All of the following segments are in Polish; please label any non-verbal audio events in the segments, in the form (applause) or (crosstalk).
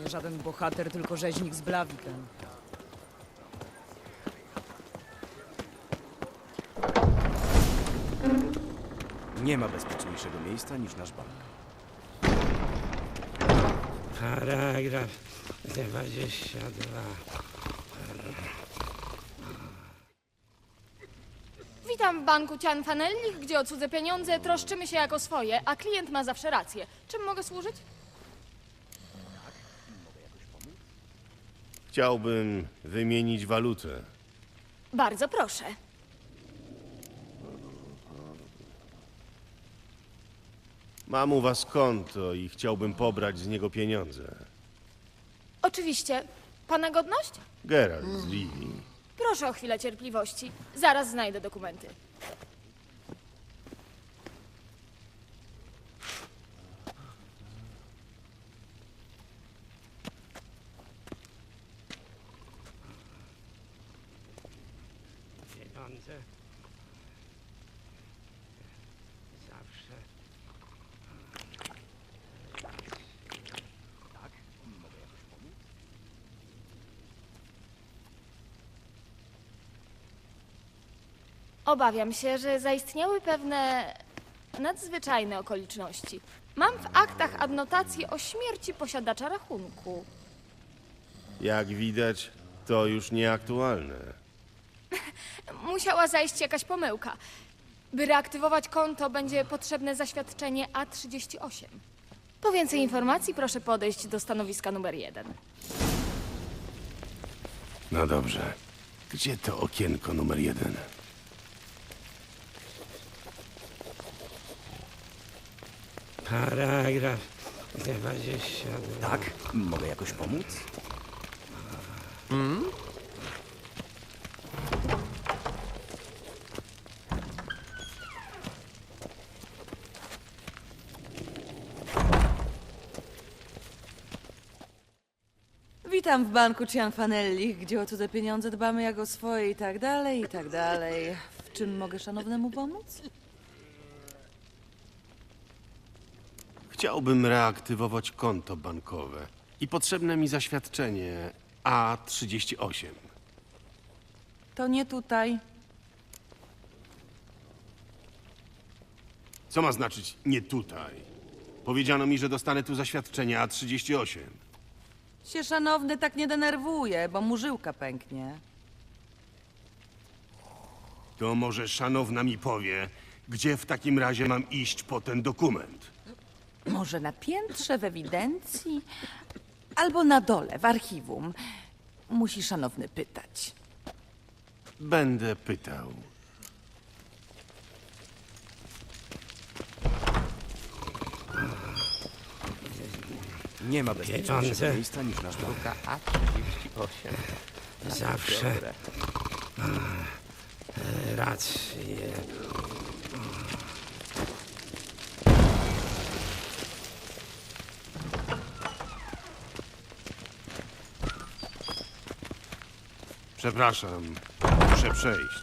nie żaden bohater, tylko rzeźnik z blawikiem. Nie ma bezpieczniejszego miejsca niż nasz bank. Paragraf 22. Witam w banku Cian Fanellich, gdzie o cudze pieniądze troszczymy się jako swoje, a klient ma zawsze rację. Czym mogę służyć? Chciałbym wymienić walutę. Bardzo proszę. Mam u was konto i chciałbym pobrać z niego pieniądze. Oczywiście. Pana godność? Geralt z Livi. Proszę o chwilę cierpliwości. Zaraz znajdę dokumenty. Pieniądze. Zawsze. Obawiam się, że zaistniały pewne nadzwyczajne okoliczności. Mam w aktach adnotację o śmierci posiadacza rachunku. Jak widać, to już nieaktualne. Musiała zajść jakaś pomyłka. By reaktywować konto, będzie potrzebne zaświadczenie A38. Po więcej informacji proszę podejść do stanowiska numer 1. No dobrze. Gdzie to okienko numer jeden? Paragraf 22. Tak? Mogę jakoś pomóc? Witam w banku Cianfanelli, gdzie o cudze pieniądze dbamy jak o swoje i tak dalej, i tak dalej. W czym mogę szanownemu pomóc? Chciałbym reaktywować konto bankowe i potrzebne mi zaświadczenie A38. To nie tutaj. Co ma znaczyć nie tutaj? Powiedziano mi, że dostanę tu zaświadczenie A38. Się szanowny tak nie denerwuje, bo mu żyłka pęknie. To może szanowna mi powie, gdzie w takim razie mam iść po ten dokument? Może na piętrze w ewidencji? Albo na dole, w archiwum. Musi szanowny pytać. Będę pytał. Nie ma bezpieczniejszego Pieniądze. miejsca niż nasz bank. Zawsze. E, Rację. Przepraszam, muszę przejść.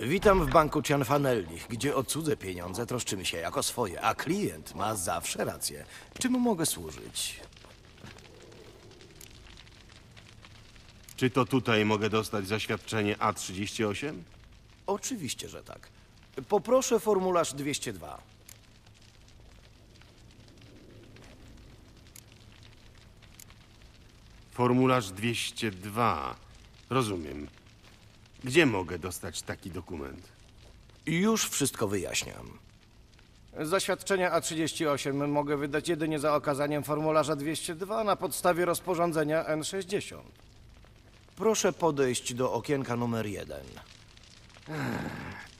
Witam w banku Cianfanellich, gdzie o cudze pieniądze troszczymy się jako swoje, a klient ma zawsze rację. Czym mogę służyć? Czy to tutaj mogę dostać zaświadczenie A38? Oczywiście, że tak. Poproszę formularz 202. Formularz 202. Rozumiem. Gdzie mogę dostać taki dokument? Już wszystko wyjaśniam. Zaświadczenia A38 mogę wydać jedynie za okazaniem formularza 202 na podstawie rozporządzenia N60. Proszę podejść do okienka numer 1.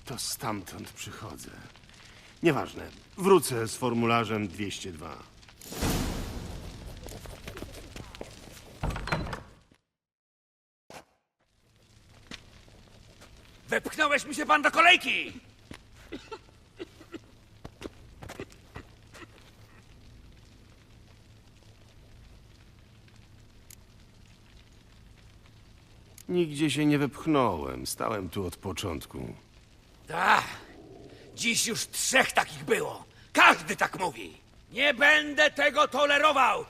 To stamtąd przychodzę. Nieważne. Wrócę z formularzem 202. Wepchnąłeś mi się pan do kolejki! Nigdzie się nie wepchnąłem. Stałem tu od początku. Tak. Dziś już trzech takich było. Każdy tak mówi. Nie będę tego tolerował.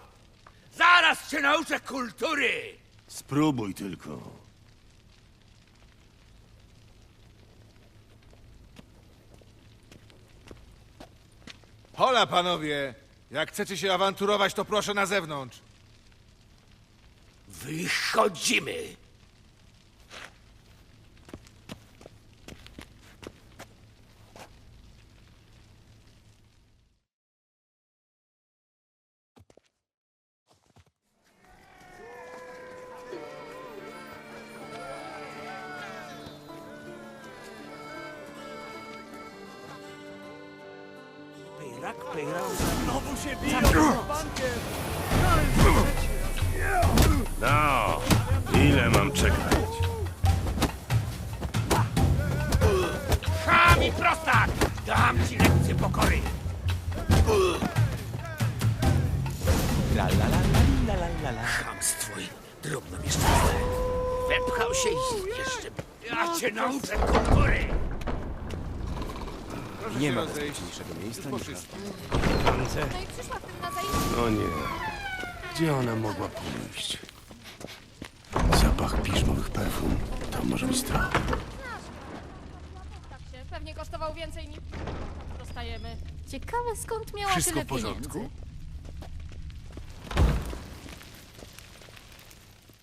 Zaraz cię nauczę kultury. Spróbuj tylko. Hola, panowie! Jak chcecie się awanturować, to proszę na zewnątrz. Wychodzimy. Pyrak, pyrak, znowu się biją. No, ile mam czekać? Cham i prostak! Dam ci lekcję pokory! Chamstwo i drobnomieszczaństwo. Wepchał się i jeszcze... Ja cię nauczę kultury! Proszę Nie się ma rozejść. bezpieczniejszego miejsca niż. No i przyszła w tym na zajęcie. No nie. Gdzie ona mogła pójść? Zapach piżmowych perfum. To może być to. Tak się, pewnie kosztował więcej niż dostajemy. Ciekawe skąd miała Wszystko tyle w porządku? pieniędzy.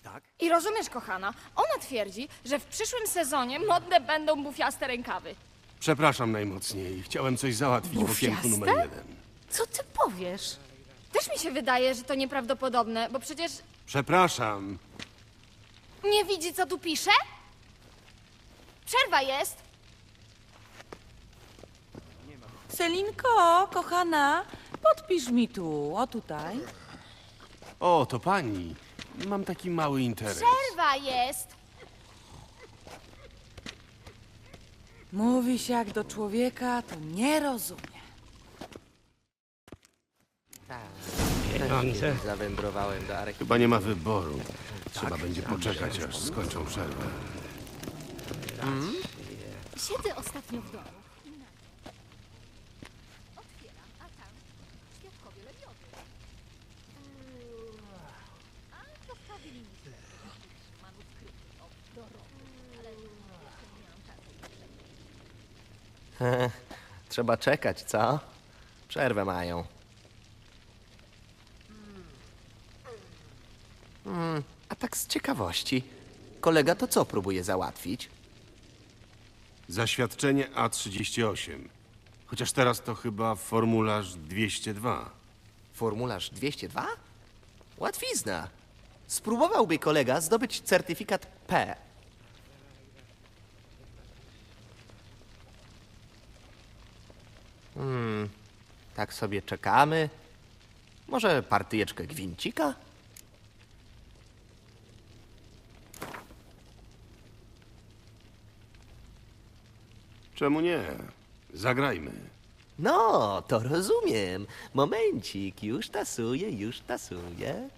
Tak? I rozumiesz, kochana, ona twierdzi, że w przyszłym sezonie modne będą bufiaste rękawy. Przepraszam najmocniej. Chciałem coś załatwić w okienku numer jeden. Co ty powiesz? Też mi się wydaje, że to nieprawdopodobne, bo przecież Przepraszam. nie widzi, co tu pisze? Przerwa jest. Selinko, kochana, podpisz mi tu, o tutaj. O, to pani. Mam taki mały interes. Przerwa jest. Mówi się jak do człowieka, to nie rozumie. Pieniądze. Zawędrowałem do Arek. Chyba nie ma wyboru. Trzeba będzie poczekać, aż skończą przerwę. Siedzę ostatnio w domu. i nagle Otwieram, a tam świadkowie lebiowy. A to wprawili mi się manuskrypty od Doroty, ale jeszcze nie miałam czasu. (laughs) Trzeba czekać, co? Przerwę mają. Hmm, a tak z ciekawości. Kolega to co próbuje załatwić? Zaświadczenie A38. Chociaż teraz to chyba formularz 202. Formularz 202? Łatwizna. Spróbowałby kolega zdobyć certyfikat P. Hmm, tak sobie czekamy. Może partyjeczkę gwincika? Czemu nie? Zagrajmy. No, to rozumiem. Momencik, już tasuję, już tasuję.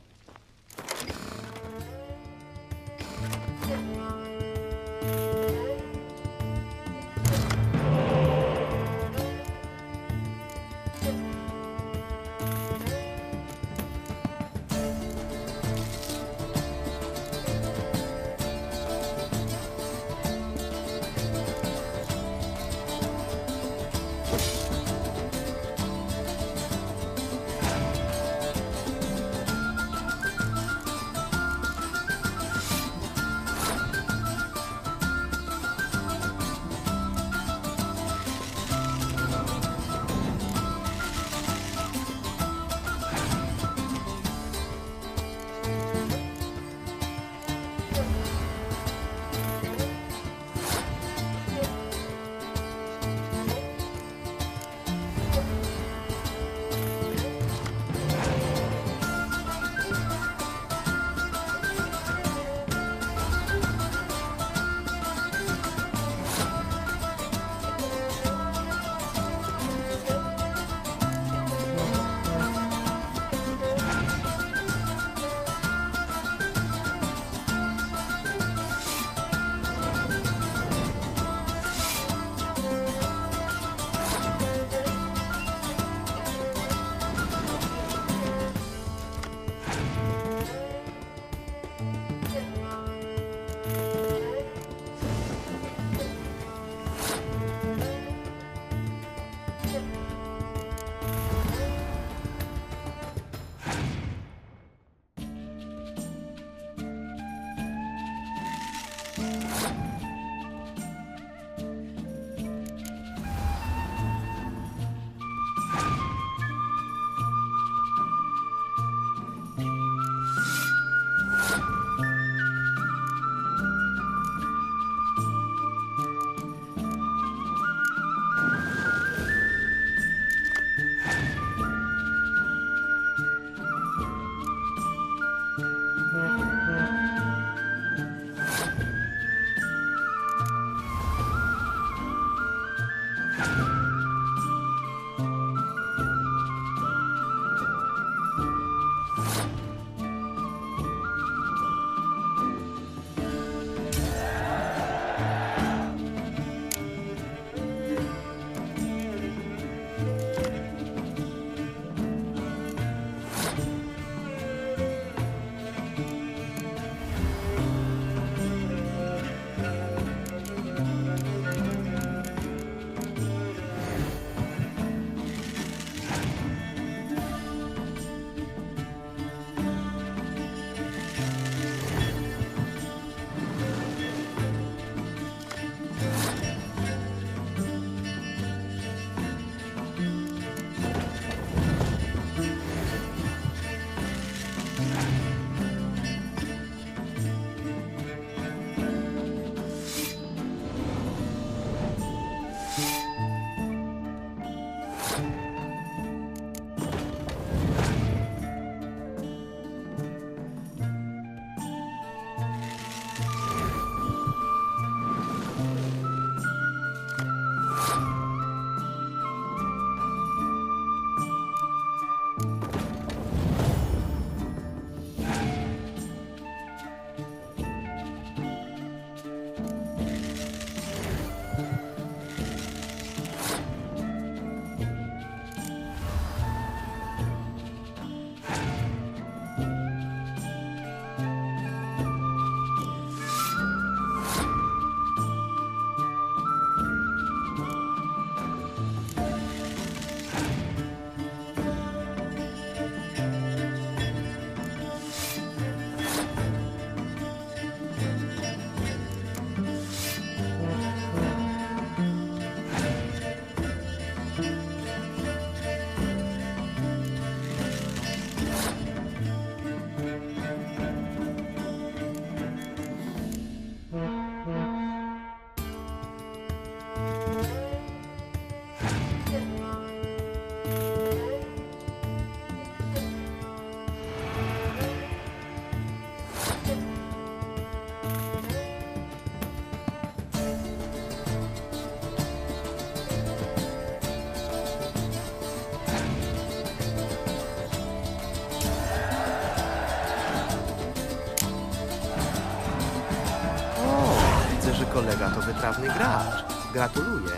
Wytrawny gracz. Gratuluję.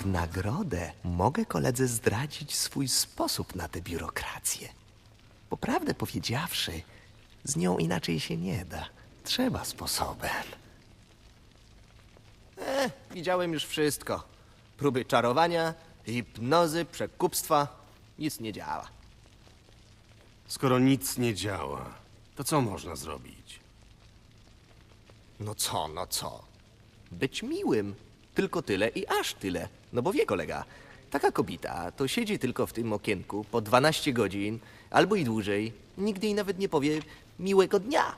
W nagrodę mogę koledze zdradzić swój sposób na tę biurokrację. Bo prawdę powiedziawszy, z nią inaczej się nie da. Trzeba sposobem. E, widziałem już wszystko. Próby czarowania, hipnozy, przekupstwa. Nic nie działa. Skoro nic nie działa, to co można zrobić? No co, no co? Być miłym. Tylko tyle i aż tyle. No bo wie kolega, taka kobieta to siedzi tylko w tym okienku po 12 godzin albo i dłużej. Nigdy jej nawet nie powie miłego dnia.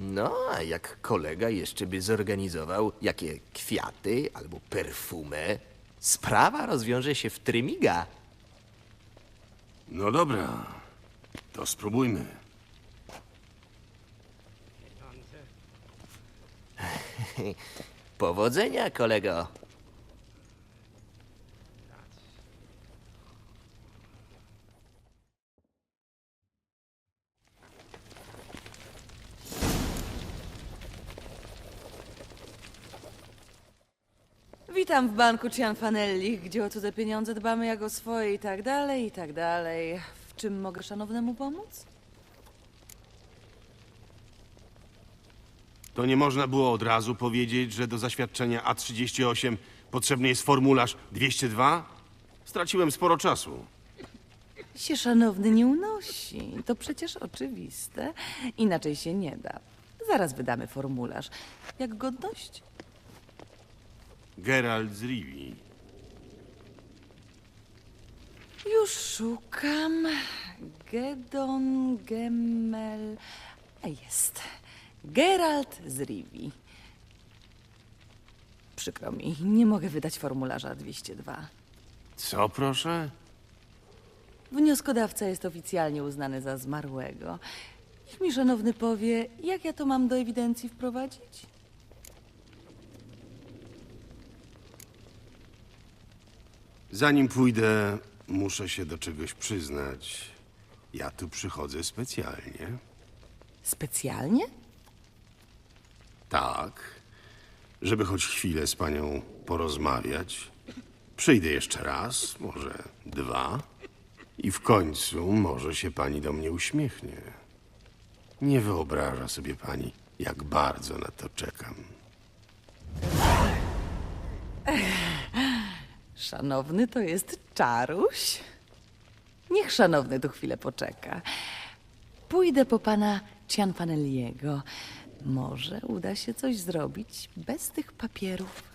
No, a jak kolega jeszcze by zorganizował jakie kwiaty albo perfumę, sprawa rozwiąże się w trymiga. No dobra, to spróbujmy. (laughs) Powodzenia, kolego. Witam w banku Cianfanelli, gdzie o cudze pieniądze dbamy jak o swoje i tak dalej, i tak dalej. W czym mogę szanownemu pomóc? To nie można było od razu powiedzieć, że do zaświadczenia A38 potrzebny jest formularz 202? Straciłem sporo czasu. Się szanowny nie unosi. To przecież oczywiste. Inaczej się nie da. Zaraz wydamy formularz. Jak godność? Geralt z Rivi. Już szukam. Gedon Gemmel. Jest. Geralt z Rivi. Przykro mi, nie mogę wydać formularza 202. Co proszę? Wnioskodawca jest oficjalnie uznany za zmarłego. Niech mi szanowny powie, jak ja to mam do ewidencji wprowadzić? Zanim pójdę, muszę się do czegoś przyznać. Ja tu przychodzę specjalnie. Specjalnie? Tak, żeby choć chwilę z panią porozmawiać. Przyjdę jeszcze raz, może dwa, i w końcu może się pani do mnie uśmiechnie. Nie wyobraża sobie pani, jak bardzo na to czekam. Szanowny to jest czaruś. Niech szanowny tu chwilę poczeka. Pójdę po pana Cianfanelliego. Może uda się coś zrobić bez tych papierów.